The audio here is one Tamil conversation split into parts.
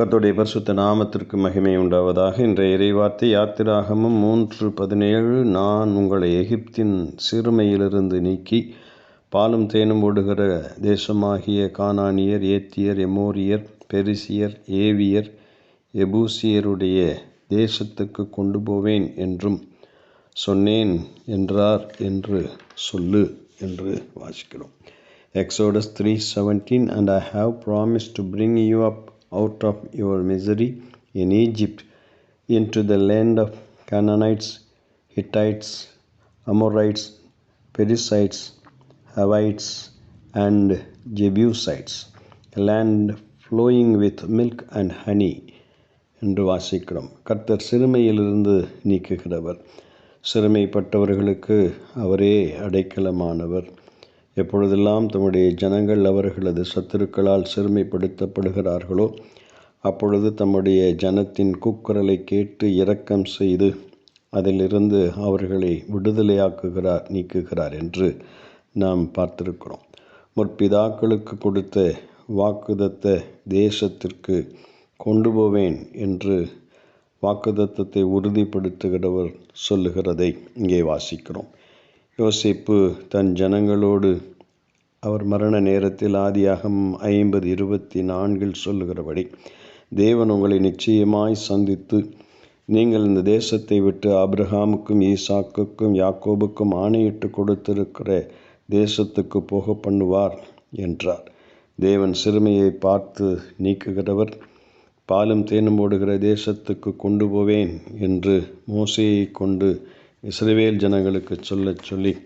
கத்துடைய பரிசுத்த நாமத்திற்கு மகிமை உண்டாவதாக. இன்றைய இறைவார்த்தை யாத்திராகமும் மூன்று பதினேழு. நான் உங்களை எகிப்தின் சிறுமையிலிருந்து நீக்கி பாலும் தேனும் ஓடுகிற தேசமாகிய கானானியர் ஏத்தியர் எமோரியர் பெரிசியர் ஏவியர் எபூசியருடைய தேசத்துக்கு கொண்டு போவேன் என்றும் சொன்னேன் என்றார் என்று சொல்லு என்று வாசிக்கிறோம். Exodus three seventeen and I have promise to bring you up out of your misery in Egypt into the land of Canaanites, Hittites, Amorites, Perizzites, Hivites, and Jebusites, a land flowing with milk and honey என்று வாசிக்கிறோம் கர்த்தர் சிறுமையிலிருந்து நீக்குகிறவர் சிறுமைப்பட்டவர்களுக்கு அவரே அடைக்கலமானவர் எப்பொழுதெல்லாம் தம்முடைய ஜனங்கள் அவர்களது சத்துருக்களால் சிறுமைப்படுத்தப்படுகிறார்களோ அப்பொழுது தம்முடைய ஜனத்தின் கூக்குரலை கேட்டு இரக்கம் செய்து அதிலிருந்து அவர்களை விடுதலையாக்குகிறார் நீக்குகிறார் என்று நாம் பார்த்திருக்கிறோம். முற்பிதாக்களுக்கு கொடுத்த வாக்குதத்த தேசத்திற்கு கொண்டு போவேன் என்று வாக்குதத்தத்தை உறுதிப்படுத்துகிறவர் சொல்லுகிறதை இங்கே வாசிக்கிறோம். யோசிப்பு தன் ஜனங்களோடு அவர் மரண நேரத்தில் ஆதியாகம் ஐம்பது இருபத்தி நான்கில் சொல்லுகிறபடி தேவன் உங்களை நிச்சயமாய் சந்தித்து நீங்கள் இந்த தேசத்தை விட்டு ஆப்ரஹாமுக்கும் ஈசாக்குக்கும் யாக்கோபுக்கும் ஆணையிட்டு கொடுத்திருக்கிற தேசத்துக்கு போக பண்ணுவார் என்றார். தேவன் சிறுமையை பார்த்து நீக்குகிறவர் பாலும் தேனும் ஓடுகிற தேசத்துக்கு கொண்டு போவேன் என்று மோசையை கொண்டு இஸ்ரவேல் ஜனங்களுக்கு சொல்லச் சொல்லி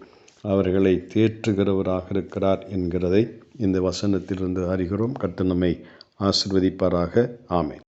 அவர்களை தேற்றுகிறவராக இருக்கிறார் என்கிறதை இந்த வசனத்திலிருந்து அறிகிறோம். கட்டணமை நம்மை ஆசிர்வதிப்பாராக. ஆமை